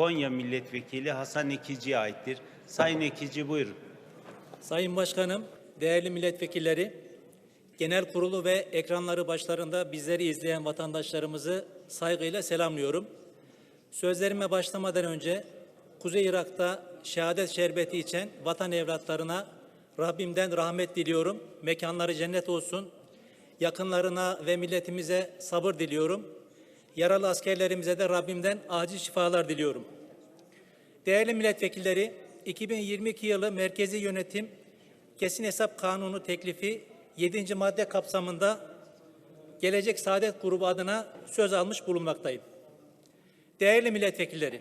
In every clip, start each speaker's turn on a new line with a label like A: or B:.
A: Konya Milletvekili Hasan Ekici'ye aittir. Sayın Ekici buyurun.
B: Sayın Başkanım, değerli milletvekilleri, genel kurulu ve ekranları başlarında bizleri izleyen vatandaşlarımızı saygıyla selamlıyorum. Sözlerime başlamadan önce Kuzey Irak'ta şehadet şerbeti içen vatan evlatlarına Rabbimden rahmet diliyorum. Mekanları cennet olsun. Yakınlarına ve milletimize sabır diliyorum. Yaralı askerlerimize de Rabbimden acil şifalar diliyorum. Değerli milletvekilleri, 2022 yılı Merkezi Yönetim Kesin Hesap Kanunu teklifi 7. madde kapsamında Gelecek Saadet Grubu adına söz almış bulunmaktayım. Değerli milletvekilleri,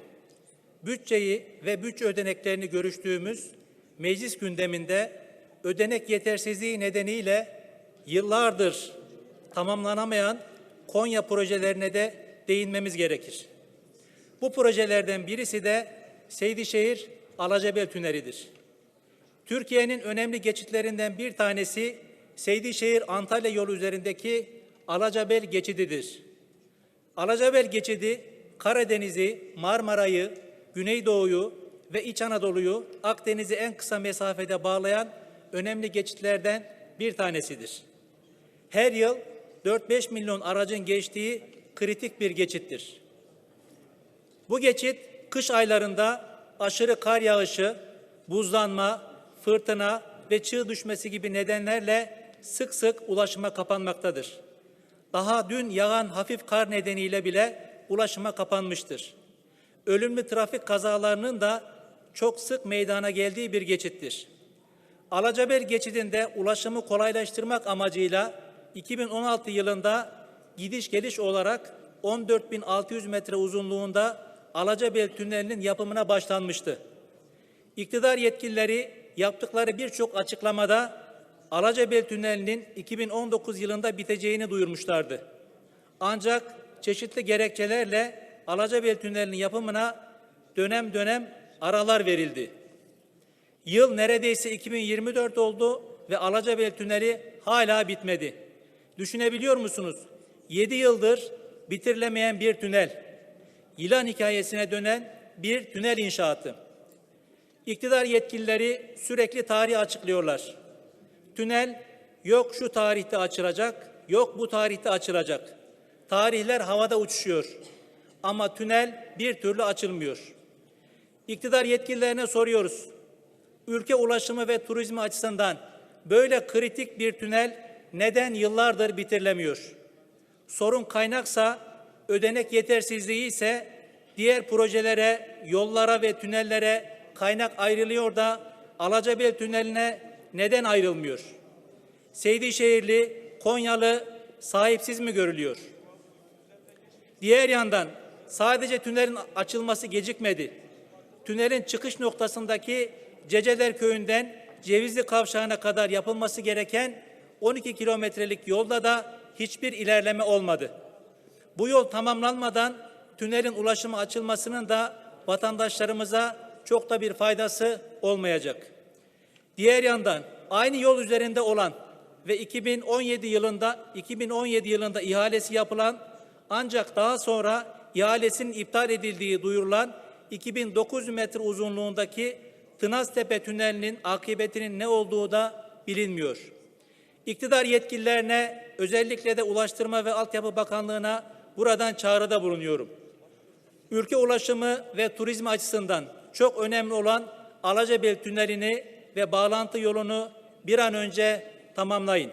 B: bütçeyi ve bütçe ödeneklerini görüştüğümüz meclis gündeminde ödenek yetersizliği nedeniyle yıllardır tamamlanamayan Konya projelerine de değinmemiz gerekir. Bu projelerden birisi de Seydişehir Alacabel Tüneli'dir. Türkiye'nin önemli geçitlerinden bir tanesi Seydişehir Antalya yolu üzerindeki Alacabel geçididir. Alacabel geçidi Karadeniz'i, Marmara'yı, Güneydoğu'yu ve İç Anadolu'yu Akdeniz'i en kısa mesafede bağlayan önemli geçitlerden bir tanesidir. Her yıl 4-5 milyon aracın geçtiği kritik bir geçittir. Bu geçit kış aylarında aşırı kar yağışı, buzlanma, fırtına ve çığ düşmesi gibi nedenlerle sık sık ulaşıma kapanmaktadır. Daha dün yağan hafif kar nedeniyle bile ulaşıma kapanmıştır. Ölümlü trafik kazalarının da çok sık meydana geldiği bir geçittir. Alacabel geçidinde ulaşımı kolaylaştırmak amacıyla 2016 yılında gidiş geliş olarak 14.600 metre uzunluğunda Alacabel Tüneli'nin yapımına başlanmıştı. İktidar yetkilileri yaptıkları birçok açıklamada Alacabel Tüneli'nin 2019 yılında biteceğini duyurmuşlardı. Ancak çeşitli gerekçelerle Alacabel Tüneli'nin yapımına dönem dönem aralar verildi. Yıl neredeyse 2024 oldu ve Alacabel Tüneli hala bitmedi. Düşünebiliyor musunuz? 7 yıldır bitirilemeyen bir tünel. Yılan hikayesine dönen bir tünel inşaatı. İktidar yetkilileri sürekli tarih açıklıyorlar. Tünel yok şu tarihte açılacak, yok bu tarihte açılacak. Tarihler havada uçuşuyor. Ama tünel bir türlü açılmıyor. İktidar yetkililerine soruyoruz. Ülke ulaşımı ve turizmi açısından böyle kritik bir tünel neden yıllardır bitirilemiyor? Sorun kaynaksa ödenek yetersizliği ise diğer projelere, yollara ve tünellere kaynak ayrılıyor da Alacabel Tüneli'ne neden ayrılmıyor? Seydişehirli, Konyalı sahipsiz mi görülüyor? Diğer yandan sadece tünelin açılması gecikmedi. Tünelin çıkış noktasındaki Ceceler Köyü'nden Cevizli Kavşağı'na kadar yapılması gereken 12 kilometrelik yolda da hiçbir ilerleme olmadı. Bu yol tamamlanmadan tünelin ulaşımı açılmasının da vatandaşlarımıza çok da bir faydası olmayacak. Diğer yandan aynı yol üzerinde olan ve 2017 yılında 2017 yılında ihalesi yapılan ancak daha sonra ihalesinin iptal edildiği duyurulan 2900 metre uzunluğundaki Tınaztepe Tüneli'nin akıbetinin ne olduğu da bilinmiyor. İktidar yetkililerine özellikle de Ulaştırma ve Altyapı Bakanlığı'na buradan çağrıda bulunuyorum. Ülke ulaşımı ve turizmi açısından çok önemli olan Alacabel Tüneli'ni ve bağlantı yolunu bir an önce tamamlayın.